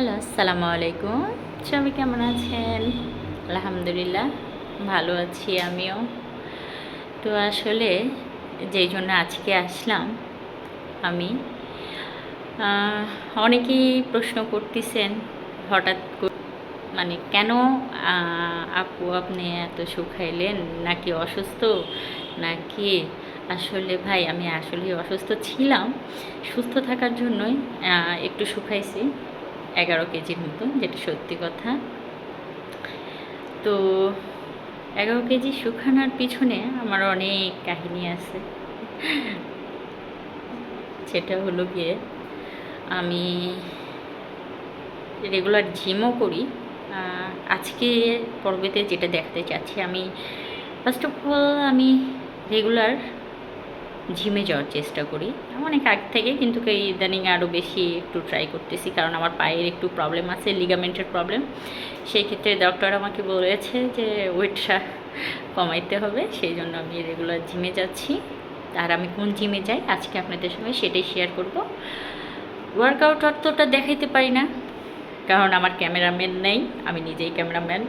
Hello, আসসালামু আলাইকুম। সবাই কেমন আছেন? আলহামদুলিল্লাহ, ভালো আছি আমিও। তো আসলে যেই জন্য আজকে আসলাম আমি অনেকেই প্রশ্ন করতেছেন, হঠাৎ মানে কেন আপু আপনি এত শুকাইলেন? নাকি অসুস্থ? নাকি আসলে ভাই, আমি আসলে অসুস্থ ছিলাম। সুস্থ থাকার জন্যই একটু শুকাইছি। এগারো কেজির মতো যেটা সত্যি কথা। তো এগারো কেজি শুকানোর পিছনে আমার অনেক কাহিনী আছে। সেটা হলো গিয়ে আমি রেগুলার জিমও করি। আজকে পর্বেতে যেটা দেখতে চাচ্ছি, আমি ফার্স্ট অফ অল আমি রেগুলার জিমে যাওয়ার চেষ্টা করি। অনেক আগ থেকে কিন্তু ইদানিং আরও বেশি একটু ট্রাই করতেছি, কারণ আমার পায়ের একটু প্রবলেম আছে লিগামেন্টের প্রবলেম সেই ক্ষেত্রে ডক্টর আমাকে বলেছে যে ওয়েটটা কমাইতে হবে। সেই জন্য আমি রেগুলার জিমে যাচ্ছি। আর আমি কোন জিমে যাই, আজকে আপনাদের সঙ্গে সেটাই শেয়ার করব। ওয়ার্কআউট অতটা দেখাইতে পারি না, কারণ আমার ক্যামেরাম্যান নেই, আমি নিজেই ক্যামেরাম্যান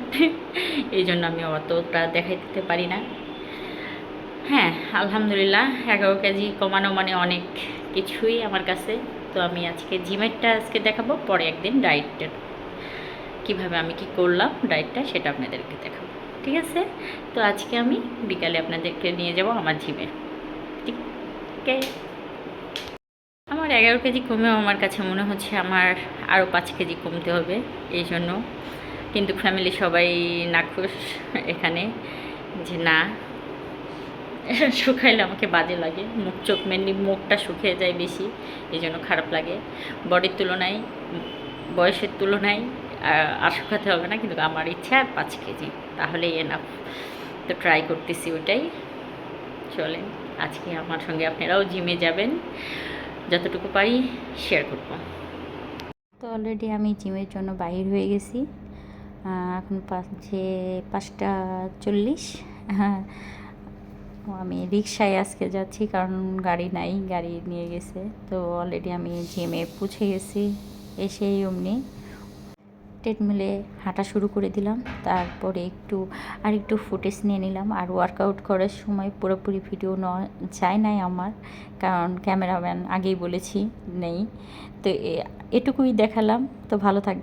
এই জন্য আমি অতটা দেখাই দিতে পারি না। হ্যাঁ আলহামদুলিল্লাহ। এগারো কেজি কমানো মানে অনেক কিছুই আমার কাছে। তো আমি আজকে জিমেরটা আজকে দেখাবো, পরে একদিন ডায়েটের কীভাবে আমি কি করলাম ডায়েটটা সেটা আপনাদেরকে দেখাবো। ঠিক আছে? তো আজকে আমি বিকালে আপনাদেরকে নিয়ে যাব আমার জিমে। ঠিক আমার এগারো কেজি কমেও আমার কাছে মনে হচ্ছে আমার আরও পাঁচ কেজি কমতে হবে, এই জন্য। কিন্তু ফ্যামিলি সবাই নাখুশ এখানে যে না শুকাইলে আমাকে বাজে লাগে। মুখ চোখ মেনলি মুখটা শুকিয়ে যায় বেশি, এই জন্য খারাপ লাগে। বডির তুলনায়, বয়সের তুলনায় আর শুকাতে হবে না, কিন্তু আমার ইচ্ছা পাঁচ কেজি। তাহলেই এনাফ তো ট্রাই করতেছি ওটাই চলেন, আজকে আমার সঙ্গে আপনারাও জিমে যাবেন। যতটুকু পারি শেয়ার করব। তো অলরেডি আমি জিমের জন্য বাহির হয়ে গেছি। এখন পাঁচে, পাঁচটা চল্লিশ। হ্যাঁ আমি রিক্সায় আজকে যাচ্ছি, কারণ গাড়ি নাই, গাড়ি নিয়ে গেছে। তো অলরেডি আমি জিমে পৌঁছে গেছি, এসেই অমনি। ট্রেডমিলে হাঁটা শুরু করে দিলাম, তারপরে একটু আর একটু ফুটেজ নিয়ে নিলাম। আর ওয়ার্কআউট করার সময় পুরোপুরি ভিডিও নেওয়া যায় নাই আমার, কারণ ক্যামেরাম্যান আগেই বলেছি, নেই। তো এটুকুই দেখালাম। তো ভালো থাকবে